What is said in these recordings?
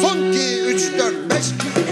Son 2, 3, 4, 5.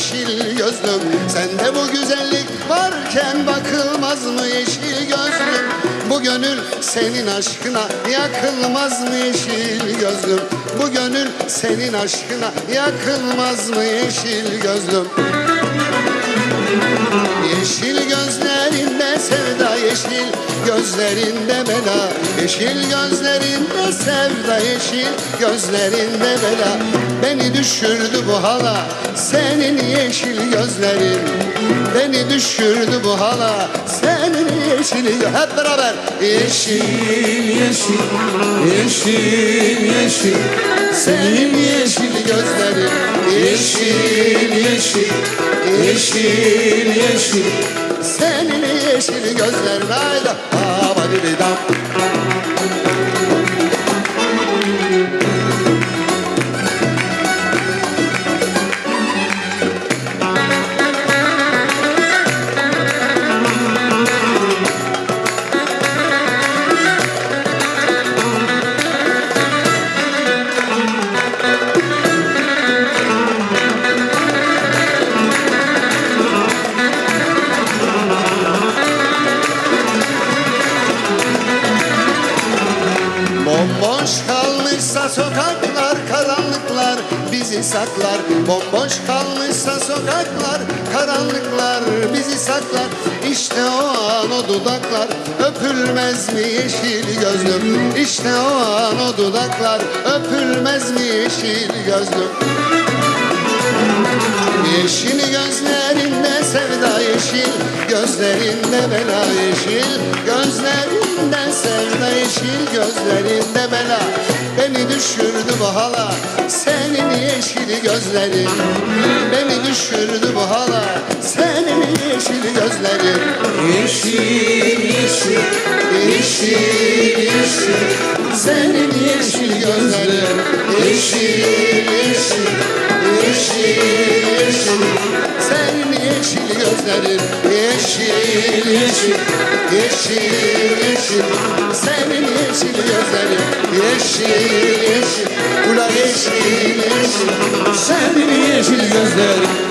yeşil gözlüm? Sende bu güzellik varken bakılmaz mı yeşil gözlüm? Bu gönül senin aşkına yakılmaz mı yeşil gözlüm? Bu gönül senin aşkına yakılmaz mı yeşil gözlüm? Yeşil sevda yeşil gözlerinde bela Yeşil gözlerinde sevda yeşil gözlerinde bela. Beni düşürdü bu hala senin yeşil gözlerin. Beni düşürdü bu hala senin yeşil Hep beraber. Yeşil yeşil, yeşil, yeşil, senin yeşil gözlerin. Yeşil yeşil, yeşil, yeşil. Senin yeşil gözlerin hayda Bomboş kalmışsa sokaklar, karanlıklar bizi saklar. Bomboş kalmışsa sokaklar, karanlıklar bizi saklar. İşte o an o dudaklar öpülmez mi yeşil gözlüm? İşte o an o dudaklar öpülmez mi yeşil gözlüm? Yeşil gözlerinde sevda yeşil Gözlerinde bela yeşil Gözlerinde sevda yeşil Gözlerinde bela. Beni düşürdü bu hala Senin yeşil gözlerin. Beni düşürdü bu hala Senin yeşil gözlerin. Yeşil, yeşil, Yeşil yeşil. Senin yeşil gözlerin. Yeşil gözlerin Yeşil yeşil Yeşil yeşil. Senin yeşil gözlerin Yeşil yeşil. Ula yeşil yeşil. Senin yeşil gözlerin